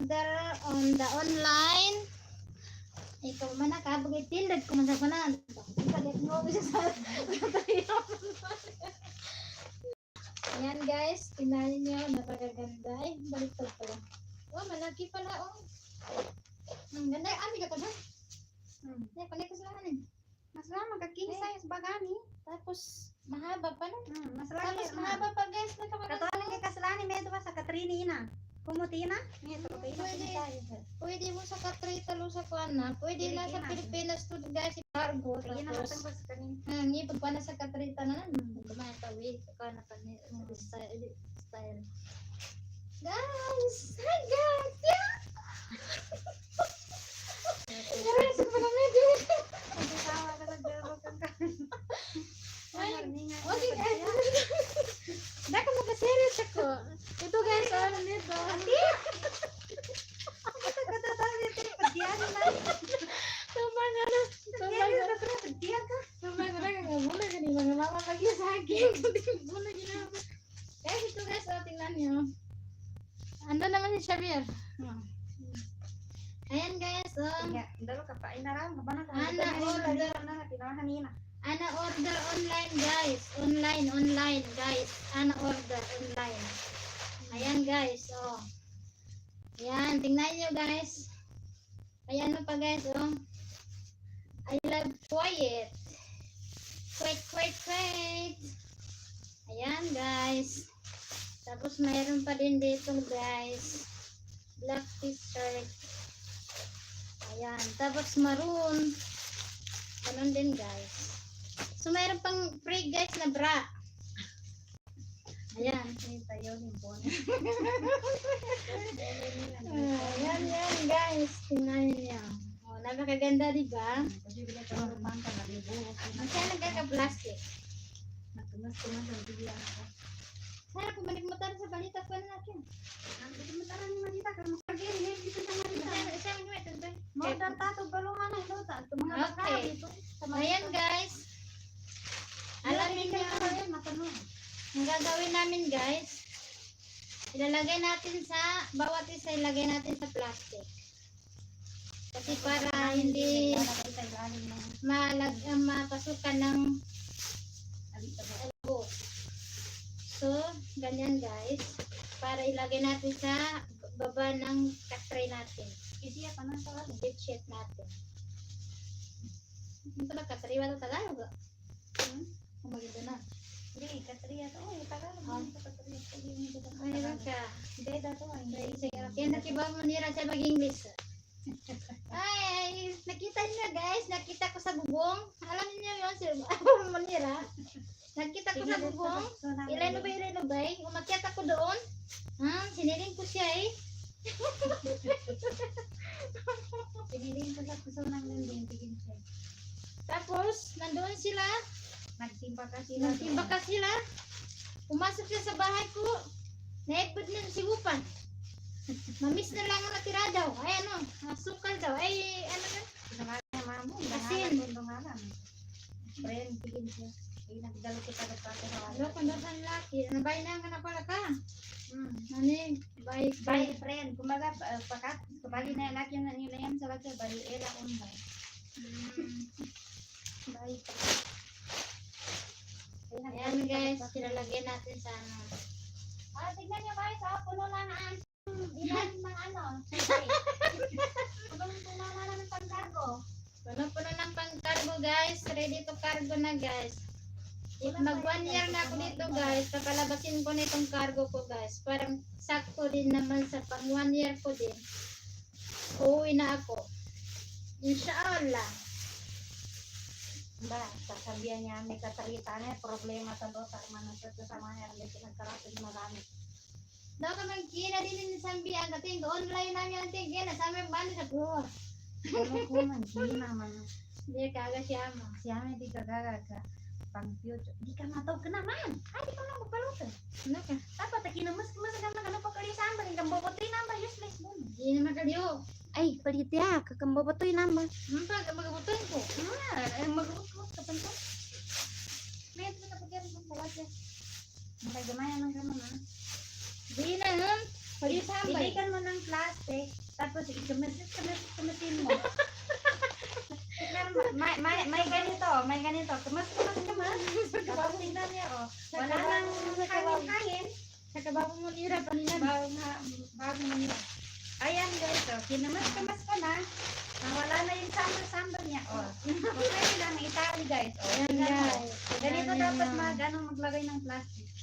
order on the online. Ikaw man ka, bagay tindad ko man sa kanan. Bagay mo bisa sa Ayan guys, tingnan niyo, napakaganda. Ay, baliktad pala. Oh, malaki pala oh. Ang ganda, ami ka ko na. Hmm, ay, ko sila kanin. Mas lama ka king size bagani. Tapos, mahaba pa na. Hmm, mas lama. Tapos, mahaba pa guys. Katuan kay kaslani medo sa Katrini ina. Kumuti na. Medo kay Pwede. Pwede mo sa katray talo sa kuana. Pwede na sa Pilipinas to guys. Cargo. Kaya na katang sa kanin. Hmm, ngipag pa na sa katrita na nan. Kumain tawi. Kuha na pa ni ni style. style. Guys! Hi guys! Yeah! Guys, ito guys, oh, tingnan nyo. Ando naman si Xavier. Oh. Ayan guys, oh. Dalo ka pa inaram ka bana ka. Ana, order. na. Ana order online guys. Online, online guys. Ana order online. Ayan guys, oh. Ayan, tingnan nyo guys. Ayan ano pa guys, oh. I love quiet. Quiet, quiet, quiet. Ayan guys. Tapos mayroon pa din dito guys. Black t-shirt. Ayan. Tapos maroon. Ganun din guys. So mayroon pang free guys na bra. Ayan. Ay, tayo ni Bon. Ayan yan guys. Tingnan niyo. Oh, napakaganda di ba? Kasi bila ka rupan ka na libo. Masaya nagkaka-plastic. Natunas-tunas ang bigla ako. Sana bumalik mo tayo sa balita ko na natin. Ang bigla mo taran ni Marita kar mas pagin ni dito sa Marita. Sana sana nyo ito ba? Mo dan tato balungan na ito ta. Ito mga baka Okay. dito. Ayan guys. Alamin niyo matanong. Ang gagawin namin guys. Ilalagay natin sa bawat isa ilagay natin sa plastic. Kasi para hindi malag uh, mapasukan ng albo. So, ganyan guys. Para ilagay natin sa baba ng katray natin. Kasi pa na sa. Bed sheet natin. Ito na katray. Wala Tagalog. Hmm? Kung maganda na. Ah. Ay, ka. Kaya nakiba mo nira sa mag-English. Ay, nakita niyo guys, nakita ko sa bubong. Alam niyo yun, si Manira. Nakita ko sa bubong. Ilay no ba, ilay no ba? Umakyat ako doon. Ha, siniling ko siya eh. Piniling ko sa puso ng linding. Siya. Tapos, nandoon sila. Nagsimba ka sila. Nagtimba ka sila. Pumasok siya sa bahay ko. Naipod na si Wupan. Mamiss na lang ang natira daw. Ay ano, nasukal daw. Ay ano na. Dungalan niya mamo. Asin. Dungalan. Friend, tigin siya. Ay, nagdalo kita sa pati sa Ano ang laki. Nabay na nga na pala ka. Hmm. Ano eh, bye Bye, friend. Kumbaga, uh, pakat, kabali na anak yung nila yan sa bagay, bali, ela on bye. Bye. Ayan guys, silalagyan natin sa ano. Ah, tignan niyo guys, ah, puno na na ang ilalim ng ano, siyempre. Puno na namin pangkargo. Puno-puno ng pang-cargo guys. Ready to cargo na guys. If mag one year na ako dito guys, papalabasin ko na itong cargo ko guys. Parang sakto din naman sa pang one year ko din. Uuwi na ako. Inshallah. Ba, sasabihan niya, may kasalita na, problema sa manasot sa mga yan, may pinagkarating marami. Daw ka man kina din ni Sambi ang kating online namin ang tingin na sa amin bani sa floor. Ano ko man, hindi naman. Hindi kaga siya mo. Siya may di kagaga ka. Pang future. Di ka matawag ka naman. Ay, di ka na magpalutan. Ano ka? Dapat, kinamas ka masagam na ganun pa kali sa amban. Ang bobotoy namba, useless mo. Hindi naman kaliyo. Ay, palit ya. Kakang bobotoy namba. Ano pa? Magabutan ko. Ah, ay, mag-uot ka pa ito. May ito na pagyan ng palagay. Nakagamayan ng gano'n, ha? Hindi na nun. Bilikan mo ng plastic. tapos ikamas, ikamas, ikamasin mo. May, may, may ganito, may ganito. Kamas, kamas, kamas. Tapos tignan niya, oh. Wala nang hangin-hangin. Sa kabaho mo nira kanina. Bago bago mo niya. Ayan guys, oh. Kinamas-kamas ka na. Nawala na yung sambal-sambal niya, oh. Okay lang, itali guys, oh. Ayan guys. Ganito dapat mag, ano, maglagay ng plastic.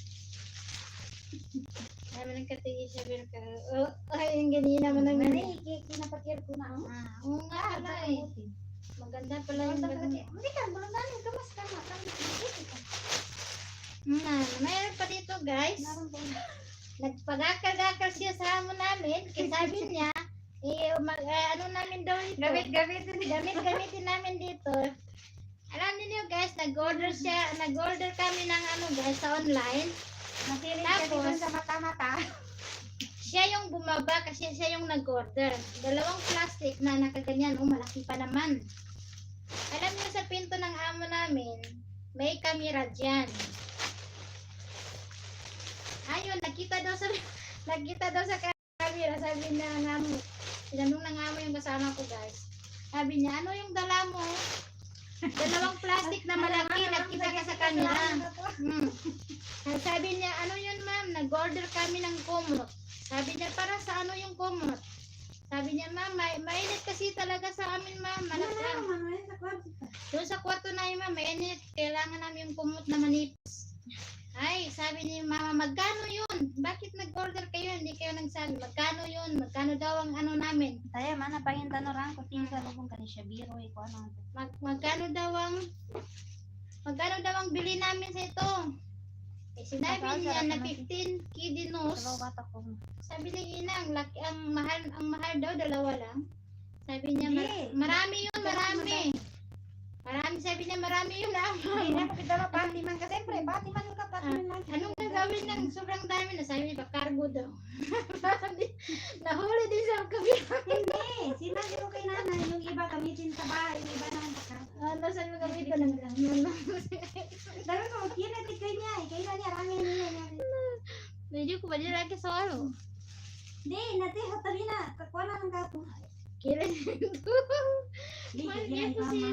Ay, man nagkatigi siya pero ka. Oh, ay, yung ganina mo nang Mani, kinapatir ko na, oh. Ah, oo nga Ah, pala eh. Maganda pala yung Maganda pala. Hindi ka, bulundanin, kamas ka na. Hmm, mayroon pa dito guys. Meron yun? Nagpagakal-gakal siya sa amo namin. Kasi sabi niya, eh, mag, eh, ano namin daw ito. Gamit-gamitin. Gamit-gamitin namin dito. Alam niyo guys, nag-order siya, nag-order kami ng ano guys sa online. Kasi Tapos, sa mata-mata. Siya yung bumaba kasi siya yung nag-order. Dalawang plastic na nakaganyan. Oh, malaki pa naman. Alam niyo sa pinto ng amo namin, may camera dyan. Ayun, nakita daw sa nakita daw sa camera. Sabi na ng amo, tinanong ng amo yung kasama ko guys. Sabi niya, ano yung dala mo? Dalawang plastic na malaki, nakita ka sa camera. Hmm. Sabi niya, ano yun ma'am, nag-order kami ng kumot. Sabi niya, para sa ano yung kumot? Sabi niya, ma'am, may, mainit kasi talaga sa amin ma'am. Malaki. Doon sa kwarto na yun ma'am, mainit. Kailangan namin yung kumot na manipis. Ay, sabi niya, mama, magkano yun? Bakit nag-order kayo? Hindi kayo nagsabi. Magkano yun? Magkano daw ang ano namin? Saya mana pangin tanong ko tinggal lubong kani siya biro eh ko ano. Mag, magkano daw ang magkano daw ang bili namin sa ito? Eh, sinabi niya na naman 15 kidinos. Sabi ni Ina, ang, laki, ang mahal ang mahal daw dalawa lang. Sabi niya mar- marami yun, marami. Marami sabi niya marami yun na. Hindi na kita na pati man kasi siyempre pati man lang. Anong gagawin ng sobrang dami na sabi niya, cargo daw. Nahuli din sa kabila. Hindi, sinabi ko kay nanay yung iba gamitin sa bahay, yung iba naman sa Ano saan mo gamitin ng ano? Dami ko, kinatig kay niya, eh. kay niya, rami niya niya. Medyo ko ba din lagi sa ano? Hindi, nati, hatari na, kakuha na ng gato. Kira Hindi, hindi na itama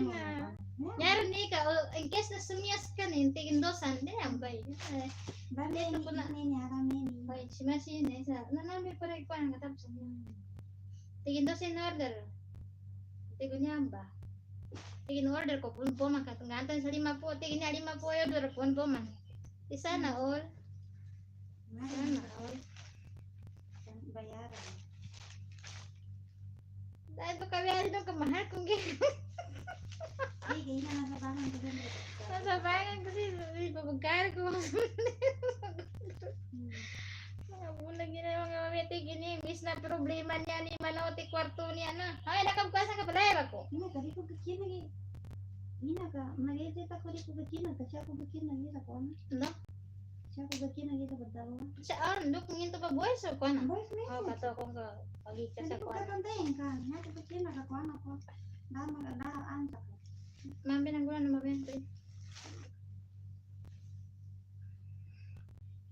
mo. Nyari ni ka, oh, in case na sumiyas ka ni, tigin dosan, di ang bay. Dami Ito ni ko na. Bay, simasin eh, sa, nanami pa rin ko ang katapos. Tigin dosan order. Tigin niya ba? Tigin order ko, pun po man, katungatan sa lima po, tigin niya lima po order, pun po man. Di sana all, sana all. Bayaran. Dahil pa kami ano kamahal kung gano'n. Sige, na nasa bahay ko din. Nasa bayan kasi, hindi pa magkano ko. Mga bulag yun ang mga mamiti, gini, miss na problema niya ni Manote kwarto niya na. Ay, nakabukasa ka pala, ko. Ina ka, di ko kachin lagi. Ina ka, nag-edit ako di ko kachin, kasi ako kachin lagi sa kona. Ano? Siya ako kachin lagi sa badawa. Sa aron, do, kung ito pa so ko na. Boys, Oh, message. kato kong ka, Hindi sa ko kwan. kakantayin ka. Nga ko kachin, nakakuha na ko. Dama ka, daan sa ko. Mami, nang gulan, mabento eh.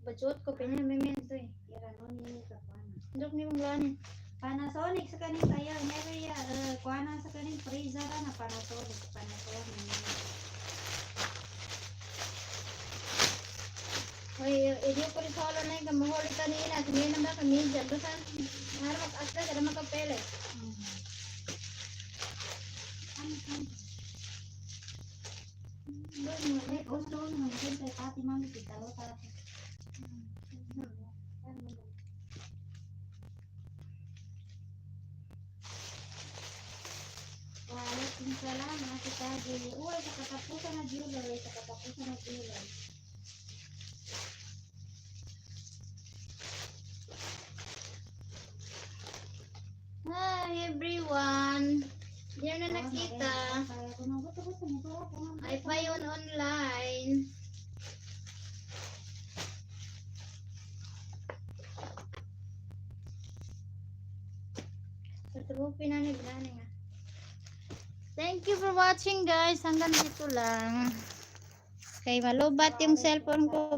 Bajot ko, pinamimento eh. Kira no, nini ka kuha na. Dok ni mong gulan Panasonic sa kanin tayo. Never ya, uh, na sa kanin. Freezer na Panasonic. Panasonic. Oy, hindi ko rin solo na yung kamuhuli kanina. Sabihin na ba kami dyan? Doon harap akta, kada makapele. Ano ka? Doon mo, Eh, gusto ko naman. Siyempre, pati mami, pitalo tati. Waalaikum salam, Ate Tagi. Uy, sa katapusan na jewelry, sa katapusan na jewelry. Hi everyone! Diyan na nakita. Kaya ko na, ba't ako sumusuwa ko nga? Ay pa yun online. Sa tubukin na nga. Thank you for watching guys. Hanggang dito lang. Kay malubat yung cellphone ko